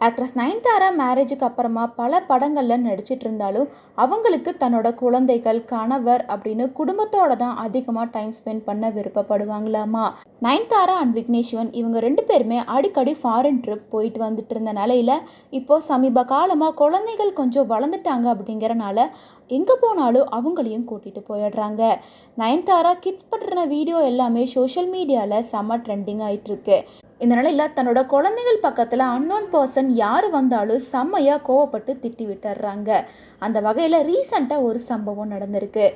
Actress Nayanthara மேரேஜுக்கு அப்புறமா பல படங்களில் நடிச்சிட்டு இருந்தாலும் அவங்களுக்கு தன்னோட குழந்தைகள் கணவர் அப்படின்னு குடும்பத்தோட தான் அதிகமாக டைம் ஸ்பெண்ட் பண்ண விருப்பப்படுவாங்களாமா? நயன்தாரா அண்ட் விக்னேஸ்வன் இவங்க ரெண்டு பேருமே அடிக்கடி ஃபாரின் ட்ரிப் போயிட்டு வந்துட்டு இருந்த நிலையில் இப்போது சமீப காலமாக குழந்தைகள் கொஞ்சம் வளர்ந்துட்டாங்க அப்படிங்கிறனால எங்கே போனாலும் அவங்களையும் கூட்டிகிட்டு போயிடுறாங்க. நயன்தாரா கிட்ஸ் பண்ணுற வீடியோ எல்லாமே சோஷியல் மீடியாவில் செம்ம ட்ரெண்டிங் ஆகிட்டுருக்கு இந்த நிலையில் தன்னோட குழந்தைகள் பக்கத்தில் அன்னோன் பர்சன் யார் வந்தாலும் செம்மையாக கோவப்பட்டு திட்டி விட்டுறாங்க அந்த வகையில் ரீசண்டாக ஒரு சம்பவம் நடந்திருக்கு.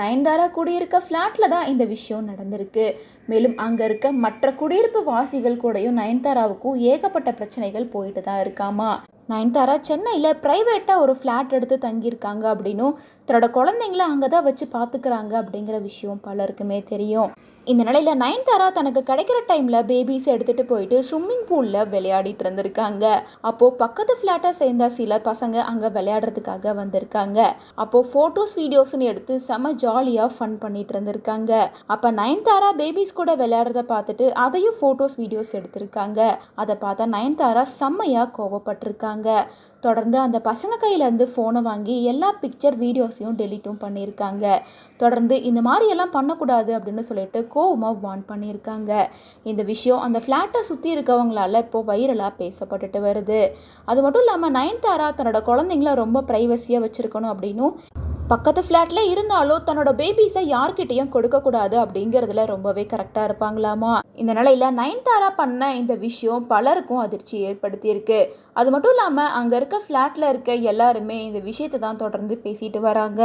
நயன்தாரா குடியிருக்க ஃப்ளாட்டில் தான் இந்த விஷயம் நடந்திருக்கு. மேலும் அங்கே இருக்க மற்ற குடியிருப்பு வாசிகள் கூடயும் நயன்தாராவுக்கும் ஏகப்பட்ட பிரச்சனைகள் போயிட்டு தான் இருக்காமா? நயன்தாரா சென்னையில் ப்ரைவேட்டாக ஒரு ஃப்ளாட் எடுத்து தங்கியிருக்காங்க அப்படின்னும் தன்னோட குழந்தைங்கள அங்கே தான் வச்சு பார்த்துக்கிறாங்க அப்படிங்கிற விஷயம் பலருக்குமே தெரியும். இந்த நிலையில் நயன்தாரா தனக்கு கிடைக்கிற டைமில் பேபிஸ் எடுத்துகிட்டு போயிட்டு ஸ்விம்மிங் பூலில் விளையாடிட்டு இருந்திருக்காங்க. அப்போது பக்கத்து ஃப்ளாட்டை சேர்ந்த சில பசங்க அங்கே விளையாடுறதுக்காக வந்திருக்காங்க. அப்போது ஃபோட்டோஸ் வீடியோஸ்னு எடுத்து செம ஜாலியாக ஃபன் பண்ணிட்டு இருந்திருக்காங்க. அப்போ நயன்தாரா பேபிஸ் கூட விளையாடுறத பார்த்துட்டு அதையும் ஃபோட்டோஸ் வீடியோஸ் எடுத்திருக்காங்க. அதை பார்த்தா நயன்தாரா செம்மையாக கோவப்பட்டிருக்காங்க. தொடர்ந்து அந்த பசங்க கையிலேருந்து ஃபோனை வாங்கி எல்லா பிக்சர் வீடியோஸையும் டெலிட்டும் பண்ணியிருக்காங்க. தொடர்ந்து இந்த மாதிரியெல்லாம் பண்ணக்கூடாது அப்படின்னு சொல்லிட்டு கோவமாக வார்ன் பண்ணியிருக்காங்க. இந்த விஷயம் அந்த ஃப்ளாட்டை சுற்றி இருக்கவங்களால இப்போ வைரலாக பேசப்பட்டுட்டு வருது. அது மட்டும் இல்லாமல் நயன்தாரா தன்னோட குழந்தைங்கள ரொம்ப ப்ரைவசியாக வச்சுருக்கணும் அப்படின்னும் பக்கத்து ஃப்ளாட்டில் இருந்தாலும் தன்னோட பேபிஸை யார்கிட்டையும் கொடுக்கக்கூடாது அப்படிங்கிறதுல ரொம்பவே கரெக்டாக இருப்பாங்களாமா. இந்த நிலையில் நயன்தாரா பண்ண இந்த விஷயம் பலருக்கும் அதிர்ச்சி ஏற்படுத்தியிருக்கு. அது மட்டும் இல்லாமல் அங்கே இருக்க ஃப்ளாட்டில் இருக்க எல்லாருமே இந்த விஷயத்தை தான் தொடர்ந்து பேசிட்டு வராங்க.